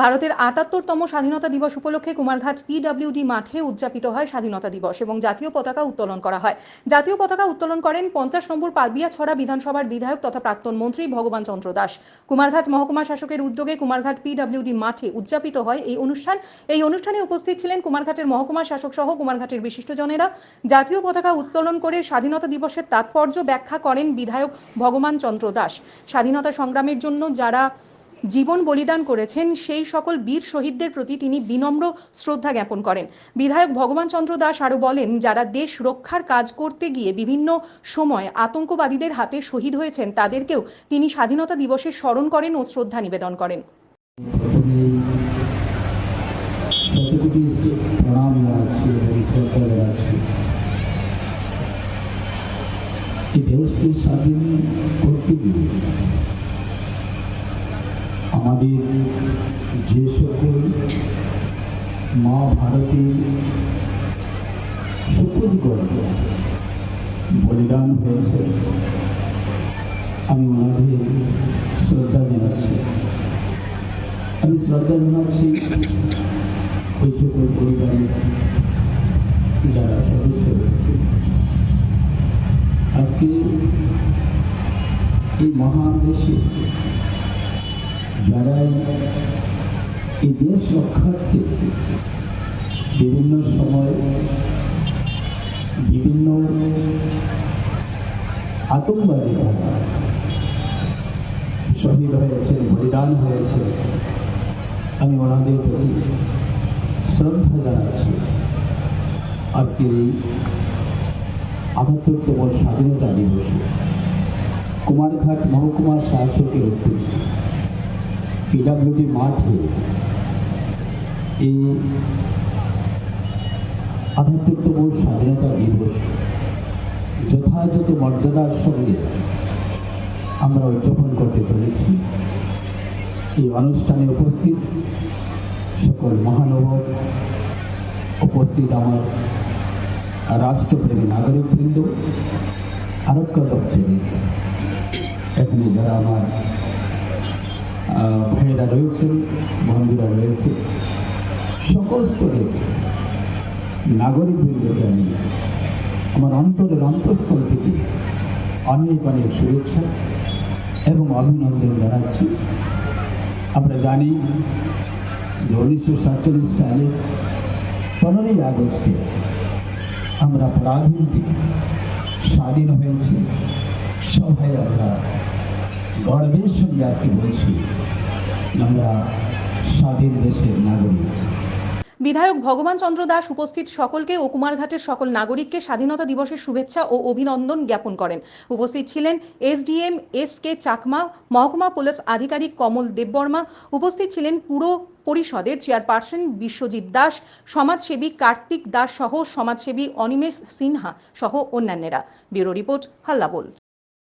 ভারতের আটাত্তরতম স্বাধীনতা দিবস উপলক্ষে কুমারঘাট পিডব্লিউডি মাঠে উদযাপিত হয় স্বাধীনতা দিবস এবং জাতীয় পতাকা উত্তোলন করা হয়। জাতীয় পতাকা উত্তোলন করেন পঞ্চাশ নম্বর পালবিয়াছড়া বিধানসভার বিধায়ক তথা প্রাক্তন মন্ত্রী ভগবান চন্দ্র দাস। কুমারঘাট মহকুমা শাসকের উদ্যোগে কুমারঘাট পিডব্লিউডি মাঠে উদযাপিত হয় এই অনুষ্ঠান। এই অনুষ্ঠানে উপস্থিত ছিলেন কুমারঘাটের মহকুমা শাসক সহ কুমারঘাটের বিশিষ্টজনেরা। জাতীয় পতাকা উত্তোলন করে স্বাধীনতা দিবসের তাৎপর্য ব্যাখ্যা করেন বিধায়ক ভগবান চন্দ্র দাস। স্বাধীনতা সংগ্রামের জন্য যারা জীবন বলিদান করেছেন সেই সকল বীর শহীদদের প্রতি তিনি বিনম্র শ্রদ্ধা জ্ঞাপন করেন। বিধায়ক ভগবান চন্দ্র দাস আরও বলেন, যারা দেশ রক্ষার কাজ করতে গিয়ে বিভিন্ন সময় আতঙ্কবাদীদের হাতে শহীদ হয়েছেন, তাদেরকেও তিনি স্বাধীনতা দিবসে স্মরণ করেন ও শ্রদ্ধা নিবেদন করেন। দেশকে স্বাধীন করতে গিয়ে আমাদের যে সকল মা ভারতীর সকল গর্ব বলিদান হয়েছে, আমি ওনাদের শ্রদ্ধা জানাচ্ছি। আমি শ্রদ্ধা জানাচ্ছি ওই সকল পরিবারের যারা সদস্য রয়েছে। আজকে এই মহান দেশে যারা এই দেশ রক্ষার্থে বিভিন্ন সময় বিভিন্ন আতঙ্কবাদী শহীদ হয়েছে বলিদান হয়েছে। আমি ওনাদের প্রতি শ্রদ্ধা জানাচ্ছি। আজকের এই আটাত্তরতম স্বাধীনতা দিবসে কুমারঘাট মহকুমার শাসকের উদ্যোগে পিডাব্লিউডি মাঠে এই আটাত্তরতম স্বাধীনতা দিবস যথাযথ মর্যাদার সঙ্গে আমরা উদযাপন করতে চলেছি। এই অনুষ্ঠানে উপস্থিত সকল মহানগর উপস্থিত আমার রাষ্ট্রপ্রেমী নাগরিকবৃন্দ আরোগ্য দপ্তরে এখানে যারা আমার ভাইয়েরা রয়েছেন বন্ধুরা রয়েছে। সকল স্তরের নাগরিকবৃন্দকে আমি আমার অন্তরের অন্তঃস্থল থেকে অনেক অনেক শুভেচ্ছা এবং অভিনন্দন জানাচ্ছি। আমরা জানি যে উনিশশো সাতচল্লিশ সালে পনেরোই আগস্টে আমরা পরাধীন থেকে স্বাধীন হয়েছি। সবাই আমরা গর্বের সঙ্গে আজকে বলছি বিধায়ক ভগবান চন্দ্র দাস উপস্থিত সকলকে ও কুমারঘাটের সকল নাগরিককে স্বাধীনতা দিবসের শুভেচ্ছা ও অভিনন্দন জ্ঞাপন করেন। উপস্থিত ছিলেন এসডিএম এস কে চাকমা, মহকুমা পুলিশ আধিকারিক কমল দেববর্মা। উপস্থিত ছিলেন পুরো পরিষদের চেয়ারপারসন বিশ্বজিৎ দাস, সমাজসেবী কার্তিক দাস সহ সমাজসেবী অনিমেষ সিনহা সহ অন্যান্যরা। Bureau report হাল্লাবোল